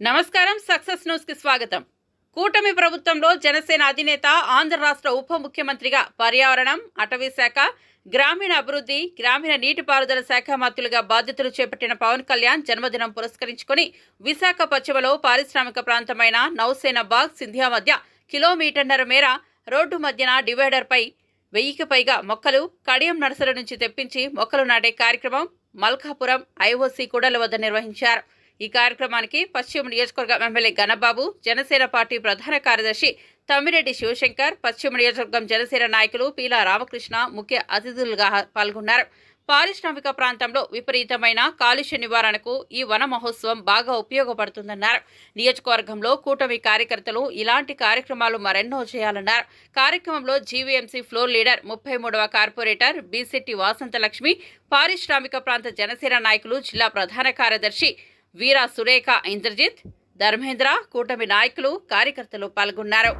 నమస్కారం success news కి స్వాగతం కూటమి ప్రభుత్వంలో జనసేన అధినేత ఆంధ్ర రాష్ట్ర ఉప ముఖ్యమంత్రిగా పర్యావరణం అటవీ శాఖ గ్రామీణ అభివృద్ధి గ్రామీణ నీటిపారుదల శాఖ మంత్రులుగా బాధ్యతలు చేపట్టిన పవన్ కళ్యాణ్ జన్మదినం పురస్కరించుకుని విశాఖ పశ్చిమలో పారిశ్రామిక ప్రాంతమైన నౌసేన బాగ్ సింధియా మధ్య కిలోమీటర్న్నర మేర రోడ్డు మధ్యన డివైడర్పై వెయ్యికి పైగా మొక్కలు కడియం నర్సరీ నుంచి తెప్పించి మొక్కలు నాటే కార్యక్రమం మల్కాపురం ఐఓసీ కూడల వద్ద నిర్వహించారు. ఈ కార్యక్రమానికి పశ్చిమ నియోజకవర్గం ఎమ్మెల్యే గణబాబు జనసేన పార్టీ ప్రధాన కార్యదర్శి తమ్మిరెడ్డి శివశంకర్ పశ్చిమ నియోజకవర్గం జనసేన నాయకులు పీలా రామకృష్ణ ముఖ్య అతిథులుగా పాల్గొన్నారు. పారిశ్రామిక ప్రాంతంలో విపరీతమైన కాలుష్య నివారణకు ఈ వన మహోత్సవం బాగా ఉపయోగపడుతుందన్నారు. నియోజకవర్గంలో కూటమి కార్యకర్తలు ఇలాంటి కార్యక్రమాలు మరెన్నో చేయాలన్నారు. కార్యక్రమంలో జీవీఎంసీ ఫ్లోర్ లీడర్ ముప్పై మూడవ కార్పొరేటర్ బీసెట్టి వాసంతలక్ష్మి పారిశ్రామిక ప్రాంత జనసేన నాయకులు జిల్లా ప్రధాన కార్యదర్శి వీరా సురేఖ ఇంద్రజిత్ ధర్మేంద్ర కూటమి నాయకులు కార్యకర్తలు పాల్గొన్నారు.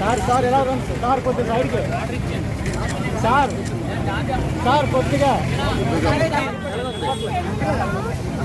సార్ సార్ ఎలా ఉంది సార్ కొద్ది సైడ్కి. సార్ సార్ కొద్దిగా.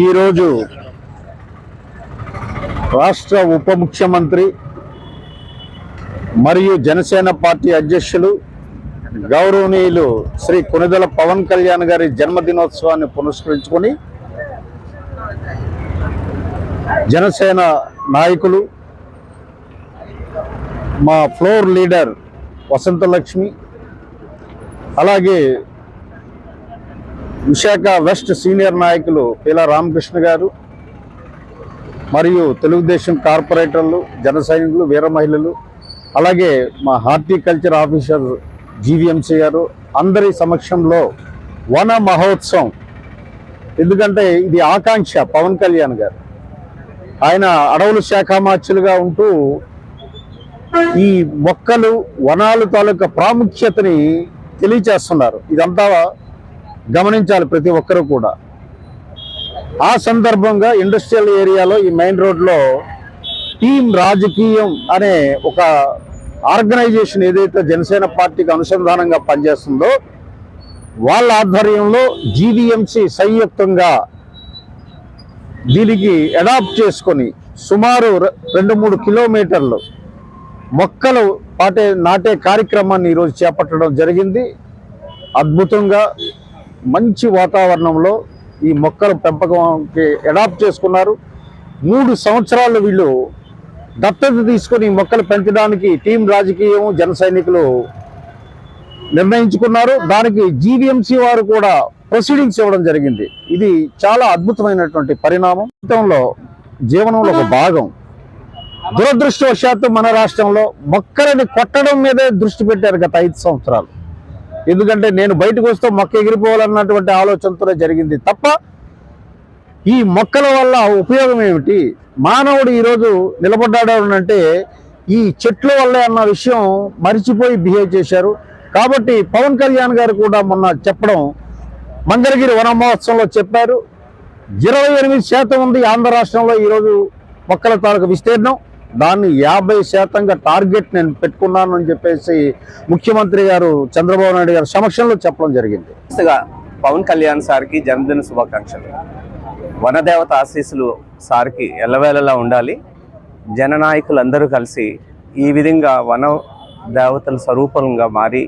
ఈరోజు రాష్ట్ర ఉప ముఖ్యమంత్రి మరియు జనసేన పార్టీ అధ్యక్షులు గౌరవనీయులు శ్రీ కొనిదెల పవన్ కళ్యాణ్ గారి జన్మదినోత్సవాన్ని పురస్కరించుకొని జనసేన నాయకులు మా ఫ్లోర్ లీడర్ వసంతలక్ష్మి అలాగే విశాఖ వెస్ట్ సీనియర్ నాయకులు పిల రామకృష్ణ గారు మరియు తెలుగుదేశం కార్పొరేటర్లు జన సైనికులు వీర మహిళలు అలాగే మా హార్టికల్చర్ ఆఫీసర్ జీవీఎంసీ గారు అందరి సమక్షంలో వన మహోత్సవం. ఎందుకంటే ఇది ఆకాంక్ష పవన్ కళ్యాణ్ గారు. ఆయన అడవుల శాఖ మార్చులుగా ఉంటూ ఈ మొక్కలు వనాలు తాలూకా ప్రాముఖ్యతని తెలియచేస్తున్నారు. ఇదంతా గమనించాలి ప్రతి ఒక్కరూ కూడా. ఆ సందర్భంగా ఇండస్ట్రియల్ ఏరియాలో ఈ మెయిన్ రోడ్లో టీం రాజకీయం అనే ఒక ఆర్గనైజేషన్ ఏదైతే జనసేన పార్టీకి అనుసంధానంగా పనిచేస్తుందో వాళ్ళ ఆధ్వర్యంలో జీవీఎంసీ సంయుక్తంగా దీనికి అడాప్ట్ చేసుకొని సుమారు రెండు మూడు కిలోమీటర్లు మొక్కలు పాటే నాటే కార్యక్రమాన్ని ఈరోజు చేపట్టడం జరిగింది. అద్భుతంగా మంచి వాతావరణంలో ఈ మొక్కల పెంపకంకి అడాప్ట్ చేసుకున్నారు. మూడు సంవత్సరాలు వీళ్ళు దత్తత తీసుకొని మొక్కలు పెంచడానికి టీం రాజకీయం జన సైనికులు నిర్ణయించుకున్నారు. దానికి జీవీఎంసీ వారు కూడా ప్రొసీడింగ్స్ ఇవ్వడం జరిగింది. ఇది చాలా అద్భుతమైనటువంటి పరిణామం. జీవితంలో జీవనంలో ఒక భాగం. దురదృష్టవశాత్తు మన రాష్ట్రంలో మొక్కలని కొట్టడం మీదే దృష్టి పెట్టారు గత ఐదు సంవత్సరాలు. ఎందుకంటే నేను బయటకు వస్తే మొక్క ఎగిరిపోవాలన్నటువంటి ఆలోచనతోనే జరిగింది తప్ప ఈ మొక్కల వల్ల ఉపయోగం ఏమిటి? మానవుడు ఈరోజు నిలబడ్డాడు అంటే ఈ చెట్ల వల్లే అన్న విషయం మరిచిపోయి బిహేవ్ చేశారు. కాబట్టి పవన్ కళ్యాణ్ గారు కూడా మొన్న చెప్పడం మంగళగిరి వన మహోత్సవంలో చెప్పారు. ఇరవై ఎనిమిది శాతం ఉంది ఆంధ్ర రాష్ట్రంలో ఈరోజు మొక్కల తాలూకు విస్తీర్ణం. దాన్ని యాభై శాతంగా టార్గెట్ నేను పెట్టుకున్నాను అని చెప్పేసి ముఖ్యమంత్రి గారు చంద్రబాబు నాయుడు గారి సమక్షంలో చెప్పడం జరిగింది. పవన్ కళ్యాణ్ సార్కి జన్మదిన శుభాకాంక్షలు. వనదేవత ఆశీస్సులు సార్కి ఎల్లవేళలా ఉండాలి. జననాయకులందరూ కలిసి ఈ విధంగా వన దేవతల స్వరూపంగా మారి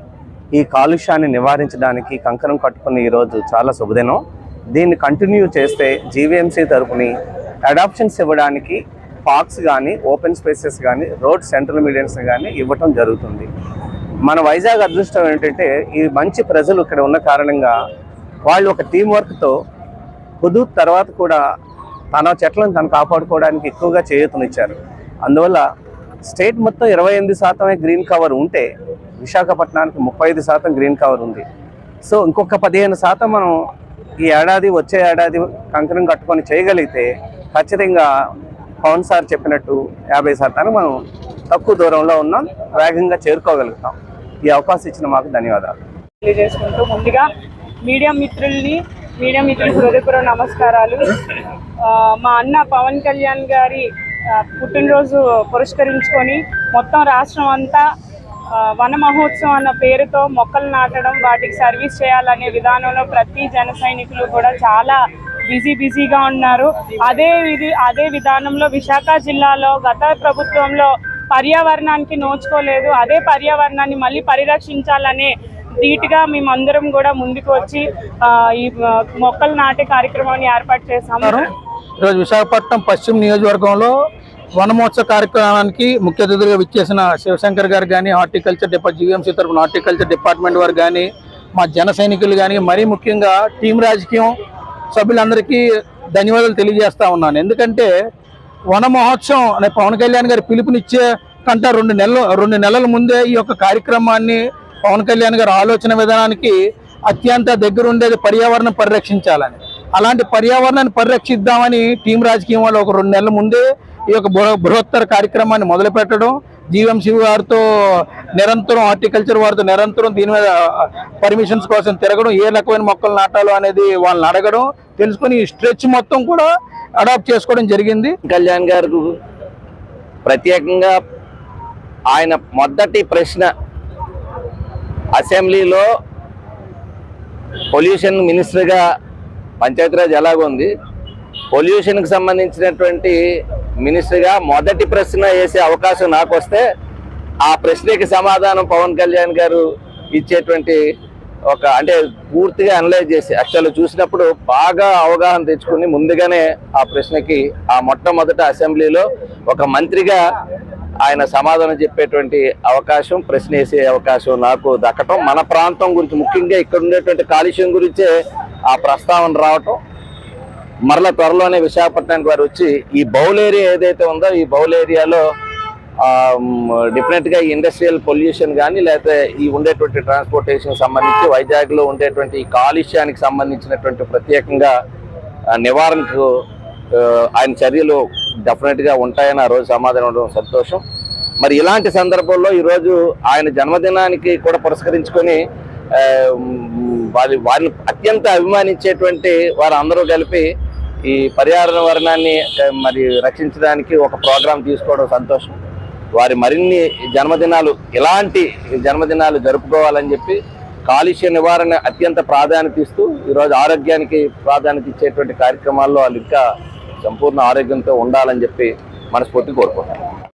ఈ కాలుష్యాన్ని నివారించడానికి కంకణం కట్టుకుని ఈరోజు చాలా శుభదినం. దీన్ని కంటిన్యూ చేస్తే జీవీఎంసీ తరపుని అడాప్షన్స్ ఇవ్వడానికి పార్క్స్ కానీ ఓపెన్ స్పేసెస్ కానీ రోడ్ సెంట్రల్ మీడియన్స్ కానీ ఇవ్వటం జరుగుతుంది. మన వైజాగ్ అదృష్టం ఏంటంటే ఈ మంచి ప్రజలు ఇక్కడ ఉన్న కారణంగా వాళ్ళు ఒక టీం వర్క్తో హుదూద్ తర్వాత కూడా తన చెట్లను తను కాపాడుకోవడానికి ఎక్కువగా చేయూతనిచ్చారు. అందువల్ల స్టేట్ మొత్తం ఇరవై ఎనిమిది శాతమే గ్రీన్ కవర్ ఉంటే విశాఖపట్నానికి ముప్పై ఐదు శాతం గ్రీన్ కవర్ ఉంది. సో ఇంకొక పదిహేను శాతం మనం ఈ ఏడాది వచ్చే ఏడాది కంకణం కట్టుకొని చేయగలిగితే ఖచ్చితంగా పవన్ సార్ చెప్పినట్టు యాభై శాతానికి మనం తక్కువ దూరంలో ఉన్నాం వేగంగా చేరుకోగలుగుతాం. ఈ అవకాశం ఇచ్చిన మాకు ధన్యవాదాలు. తెలియజేసుకుంటూ ముందుగా మీడియా మిత్రుల్ని మీడియా మిత్రులకు హృదయపూర్వ నమస్కారాలు. మా అన్న పవన్ కళ్యాణ్ గారి పుట్టినరోజు పురస్కరించుకొని మొత్తం రాష్ట్రం అంతా వన మహోత్సవం అన్న పేరుతో మొక్కలు నాటడం వాటికి సర్వీస్ చేయాలనే విధానంలో ప్రతి జన సైనికులు కూడా చాలా బిజీ బిజీగా ఉన్నారు. అదే విధి అదే విధానంలో విశాఖ జిల్లాలో గత ప్రభుత్వంలో పర్యావరణానికి నోచుకోలేదు. అదే పర్యావరణాన్ని మళ్ళీ పరిరక్షించాలనే ధీటుగా మేమందరం కూడా ముందుకు వచ్చి ఈ మొక్కలు నాటే కార్యక్రమాన్ని ఏర్పాటు చేశాము. ఈరోజు విశాఖపట్నం పశ్చిమ నియోజకవర్గంలో వనమోత్సవ కార్యక్రమానికి ముఖ్య అతిథులుగా విచ్చేసిన శివశంకర్ గారు కానీ హార్టికల్చర్ డిపార్ట్ జీవీఎంసీ తరఫున హార్టికల్చర్ డిపార్ట్మెంట్ వారు కానీ మా జన సైనికులు కానీ మరీ ముఖ్యంగా టీం రాజకీయం సభ్యులందరికీ ధన్యవాదాలు తెలియజేస్తా ఉన్నాను. ఎందుకంటే వన మహోత్సవం అనే పవన్ కళ్యాణ్ గారి పిలుపునిచ్చే కంటే రెండు నెలలు రెండు నెలల ముందే ఈ యొక్క కార్యక్రమాన్ని పవన్ కళ్యాణ్ గారి ఆలోచన విధానానికి అత్యంత దగ్గరుండేది పర్యావరణం పరిరక్షించాలని. అలాంటి పర్యావరణాన్ని పరిరక్షిద్దామని టీం రాజకీయం వాళ్ళు ఒక రెండు నెలల ముందే ఈ యొక్క బృహ- బృహత్తర కార్యక్రమాన్ని మొదలుపెట్టడం జీవంశివ వారితో నిరంతరం హార్టికల్చర్ వారితో నిరంతరం దీని మీద పర్మిషన్స్ కోసం తిరగడం ఏ రకమైన మొక్కలు నాటాలో అనేది వాళ్ళని అడగడం తెలుసుకొని ఈ స్ట్రెచ్ మొత్తం కూడా అడాప్ట్ చేసుకోవడం జరిగింది. కళ్యాణ్ గారు ప్రత్యేకంగా ఆయన మొదటి ప్రశ్న అసెంబ్లీలో పొల్యూషన్ మినిస్టర్గా పంచాయతీరాజ్ ఎలాగుంది పొల్యూషన్కి సంబంధించినటువంటి మినిస్టర్గా మొదటి ప్రశ్న వేసే అవకాశం నాకు వస్తే ఆ ప్రశ్నకి సమాధానం పవన్ కళ్యాణ్ గారు ఇచ్చేటువంటి ఒక అంటే పూర్తిగా అనలైజ్ చేసి యాక్చువల్ చూసినప్పుడు బాగా అవగాహన తెచ్చుకుని ముందుగానే ఆ ప్రశ్నకి ఆ మొట్టమొదట అసెంబ్లీలో ఒక మంత్రిగా ఆయన సమాధానం చెప్పేటువంటి అవకాశం ప్రశ్న వేసే అవకాశం నాకు దక్కటం. మన ప్రాంతం గురించి ముఖ్యంగా ఇక్కడ ఉండేటువంటి కాలుష్యం గురించే ఆ ప్రస్తావన రావటం. మరల త్వరలోనే విశాఖపట్నానికి వారు వచ్చి ఈ బౌల్ ఏరియా ఏదైతే ఉందో ఈ బౌల్ ఏరియాలో డెఫినెట్గా ఇండస్ట్రియల్ పొల్యూషన్ కానీ లేకపోతే ఈ ఉండేటువంటి ట్రాన్స్పోర్టేషన్ సంబంధించి వైజాగ్లో ఉండేటువంటి ఈ కాలుష్యానికి సంబంధించినటువంటి ప్రత్యేకంగా నివారణకు ఆయన చర్యలు డెఫినెట్గా ఉంటాయని ఆ రోజు సమాధానం ఉండడం సంతోషం. మరి ఇలాంటి సందర్భంలో ఈరోజు ఆయన జన్మదినానికి కూడా పురస్కరించుకొని వారి వారిని అత్యంత అభిమానించేటువంటి వారందరూ కలిపి ఈ పర్యావరణ వర్ణాన్ని మరి రక్షించడానికి ఒక ప్రోగ్రాం తీసుకోవడం సంతోషం. వారి మరిన్ని జన్మదినాలు ఇలాంటి జన్మదినాలు జరుపుకోవాలని చెప్పి కాలుష్య నివారణ అత్యంత ప్రాధాన్యత ఇస్తూ ఈరోజు ఆరోగ్యానికి ప్రాధాన్యత ఇచ్చేటువంటి కార్యక్రమాల్లో వాళ్ళు ఇంకా సంపూర్ణ ఆరోగ్యంతో ఉండాలని చెప్పి మనస్ఫూర్తి కోరుకుంటున్నాను